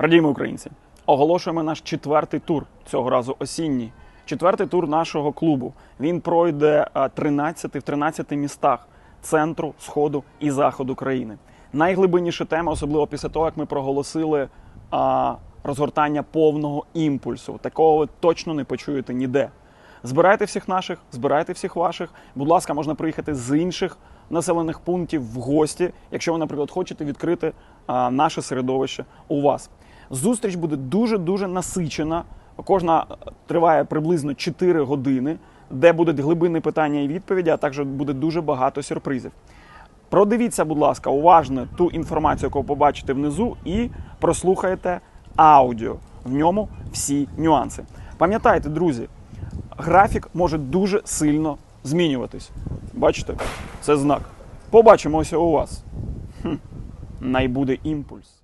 Радіємо українці. Оголошуємо наш четвертий тур цього разу осінній. Четвертий тур нашого клубу. Він пройде а, 13 в 13 містах центру, сходу і заходу країни. Найглибинніші тема, особливо після того, як ми проголосили розгортання повного імпульсу. Такого ви точно не почуєте ніде. Збирайте всіх наших, збирайте всіх ваших. Будь ласка, можна приїхати з інших населених пунктів в гості, якщо ви, наприклад, хочете відкрити а, наше середовище у вас. Зустріч буде дуже дуже насичена. Кожна е, триває приблизно 4 години, де будуть глибинні питання і відповіді, а також буде дуже багато сюрпризів. Продивіться, будь ласка, уважно ту інформацію, яку побачите внизу, і прослухайте аудіо. В ньому всі нюанси. Пам'ятайте, друзі, графік може дуже сильно змінюватись. Бачите, це знак. Побачимося у вас. Хм. Найбуде імпульс.